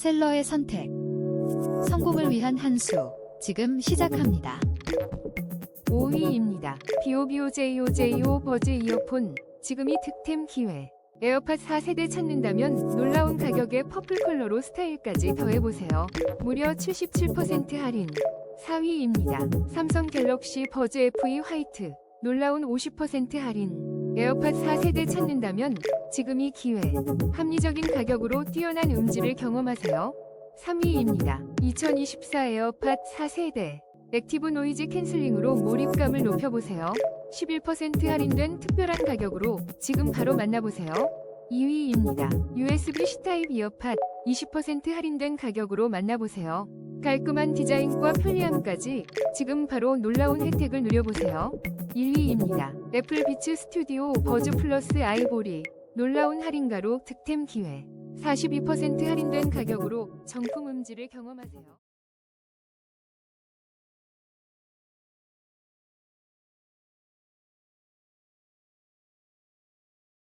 셀러의 선택. 성공을 위한 한 수. 지금 시작합니다. 5위입니다. 비오비오제이오제이오 버즈 이어폰. 지금이 득템 기회. 에어팟 4세대 찾는다면 놀라운 가격에 퍼플 컬러로 스타일까지 더해보세요. 무려 77% 할인. 4위입니다. 삼성 갤럭시 버즈 FE 화이트. 놀라운 50% 할인. 에어팟 4세대 찾는다면 지금이 기회. 합리적인 가격으로 뛰어난 음질을 경험하세요. 3위입니다. 2024 에어팟 4세대. 액티브 노이즈 캔슬링으로 몰입감을 높여보세요. 11% 할인된 특별한 가격으로 지금 바로 만나보세요. 2위입니다. USB C타입 이어팟 20% 할인된 가격으로 만나보세요. 깔끔한 디자인과 편리함까지 지금 바로 놀라운 혜택을 누려보세요. 1위입니다. 애플 비츠 스튜디오 버즈 플러스 아이보리 놀라운 할인가로 득템 기회 42% 할인된 가격으로 정품 음질을 경험하세요.